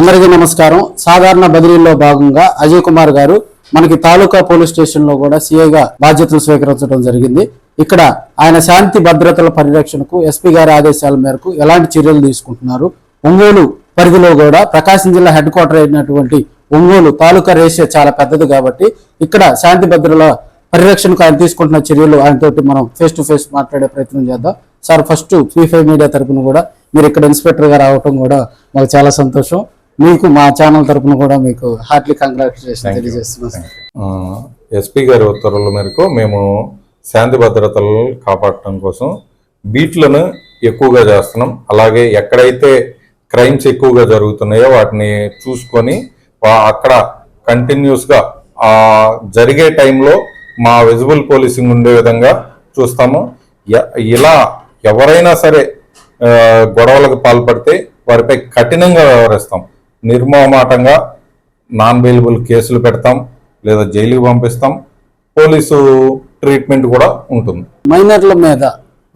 అందరికీ నమస్కారం. సాధారణ బదిలీలో భాగంగా అజయ్ కుమార్ గారు మనకి తాలూకా పోలీస్ స్టేషన్లో కూడా సిఐగా బాధ్యతలు స్వీకరించడం జరిగింది. ఇక్కడ ఆయన శాంతి భద్రతల పరిరక్షణకు ఎస్పీ గారి ఆదేశాల మేరకు ఎలాంటి చర్యలు తీసుకుంటున్నారు? ఒంగోలు పరిధిలో కూడా ప్రకాశం జిల్లా హెడ్ క్వార్టర్ అయినటువంటి ఒంగోలు తాలూకా రేషియో చాలా పెద్దది కాబట్టి ఇక్కడ శాంతి భద్రతల పరిరక్షణకు ఆయన తీసుకుంటున్న చర్యలు ఆయనతోటి మనం ఫేస్ టు ఫేస్ మాట్లాడే ప్రయత్నం చేద్దాం. Sir first free five media తరఫున కూడా మీరు ఇక్కడ ఇన్స్పెక్టర్ గారు రావటం కూడా మాకు చాలా సంతోషం. మీకు మా ఛానల్ తరపున కూడా మీకు హార్ట్లీ కంగ్రాచులేషన్ తెలియజేస్తున్నాం. ఎస్పీ గారి ఉత్తర్వుల మేరకు మేము శాంతి భద్రతలు కాపాడటం కోసం బీట్లను ఎక్కువగా చేస్తున్నాం. అలాగే ఎక్కడైతే క్రైమ్స్ ఎక్కువగా జరుగుతున్నాయో వాటిని చూసుకొని అక్కడ కంటిన్యూస్గా ఆ జరిగే టైంలో మా విజిబుల్ పోలీసింగ్ ఉండే విధంగా చూస్తాము. ఇలా ఎవరైనా సరే గొడవలకు పాల్పడితే వారిపై కఠినంగా వ్యవహరిస్తాం. నిర్మోహమాటంగా నాన్ బెయిలబుల్ కేసులు పెడతాం లేదా జైలుకి పంపిస్తాం పోలీసు ట్రీట్మెంట్ కూడా ఉంటుంది. మైనర్ల మీద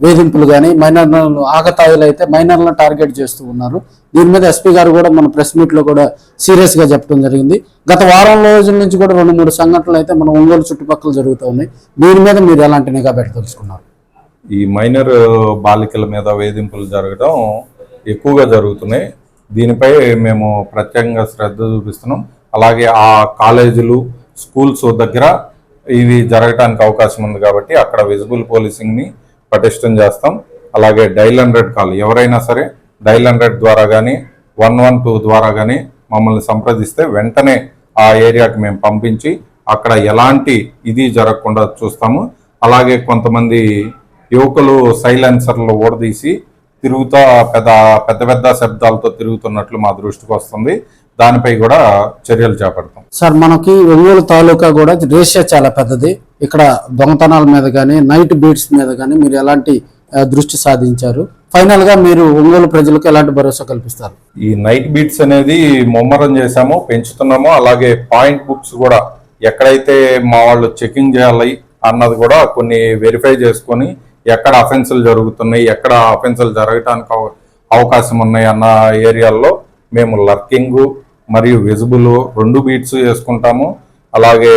వేధింపులు కానీ మైనర్లను ఆగతాయిలు అయితే మైనర్లను టార్గెట్ చేస్తూ ఉన్నారు. దీని మీద ఎస్పీ గారు కూడా మన ప్రెస్ మీట్లో కూడా సీరియస్గా చెప్పడం జరిగింది. గత వారం రోజుల నుంచి కూడా రెండు మూడు సంఘటనలు అయితే మన ఒంగోలు చుట్టుపక్కల జరుగుతూ ఉన్నాయి. దీని మీద మీరు ఎలాంటి నిఘా పెట్టదలుచుకున్నారు? ఈ మైనర్ బాలికల మీద వేధింపులు జరగడం ఎక్కువగా జరుగుతున్నాయి. దీనిపై మేము ప్రత్యేకంగా శ్రద్ధ చూపిస్తున్నాం. అలాగే ఆ కాలేజీలు స్కూల్స్ దగ్గర ఇవి జరగటానికి అవకాశం ఉంది కాబట్టి అక్కడ విజిబుల్ పోలీసింగ్ని పటిష్టం చేస్తాం. అలాగే డైల్ హండ్రెడ్ కాల్ ఎవరైనా సరే డైల్ హండ్రెడ్ ద్వారా కానీ వన్ వన్ టూ ద్వారా కానీ మమ్మల్ని సంప్రదిస్తే వెంటనే ఆ ఏరియాకి మేము పంపించి అక్కడ ఎలాంటి ఇది జరగకుండా చూస్తాము. అలాగే కొంతమంది యువకులు సైలెన్సర్లు ఓడదీసి తిరుగుతా పెద్ద పెద్ద పెద్ద శబ్దాలతో తిరుగుతున్నట్లు మా దృష్టికి వస్తుంది. దానిపై కూడా చర్యలు చేపడతాం. సార్ మనకి ఒంగోలు తాలూకా కూడా రేషియా చాలా పెద్దది. ఇక్కడ దొంగతనాల మీద కానీ నైట్ బీట్స్ మీద కానీ మీరు ఎలాంటి దృష్టి సాధించారు? ఫైనల్గా మీరు ఒంగోలు ప్రజలకు ఎలాంటి భరోసా కల్పిస్తారు? ఈ నైట్ బీట్స్ అనేది ముమ్మరం చేశామో పెంచుతున్నామో. అలాగే పాయింట్ బుక్స్ కూడా ఎక్కడైతే మా వాళ్ళు చెకింగ్ చేయాలి అన్నది కూడా కొన్ని వెరిఫై చేసుకొని ఎక్కడ అఫెన్సులు జరుగుతున్నాయి ఎక్కడ అఫెన్సులు జరగటానికి అవ- అవకాశం ఉన్నాయి అన్న ఏరియాల్లో మేము లర్కింగ్ మరియు విజిబుల్ రెండు బీట్స్ చేసుకుంటాము అలాగే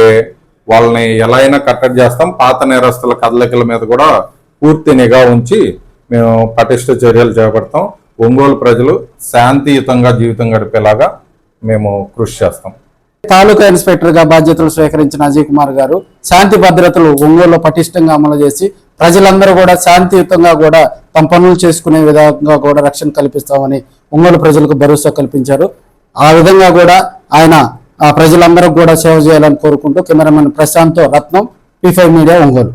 వాళ్ళని ఎలా అయినా కట్టడి చేస్తాం. పాత నేరస్తుల కదలికల మీద కూడా పూర్తి నిఘా ఉంచి మేము పటిష్ట చర్యలు చేపడతాం. ఒంగోలు ప్రజలు శాంతియుతంగా జీవితం గడిపేలాగా మేము కృషి చేస్తాం. తాలూకా ఇన్స్పెక్టర్గా బాధ్యతలు స్వీకరించిన అజయ్ కుమార్ గారు శాంతి భద్రతలు ఒంగోలులో పటిష్టంగా అమలు చేసి ప్రజలందరూ కూడా శాంతియుతంగా కూడా తమ పనులు చేసుకునే విధంగా కూడా రక్షణ కల్పిస్తామని ఒంగోలు ప్రజలకు భరోసా కల్పించారు. ఆ విధంగా కూడా ఆయన ఆ ప్రజలందరూ కూడా సేవ చేయాలని కోరుకుంటూ cameraman Prashanth Ratnam P media Ongole.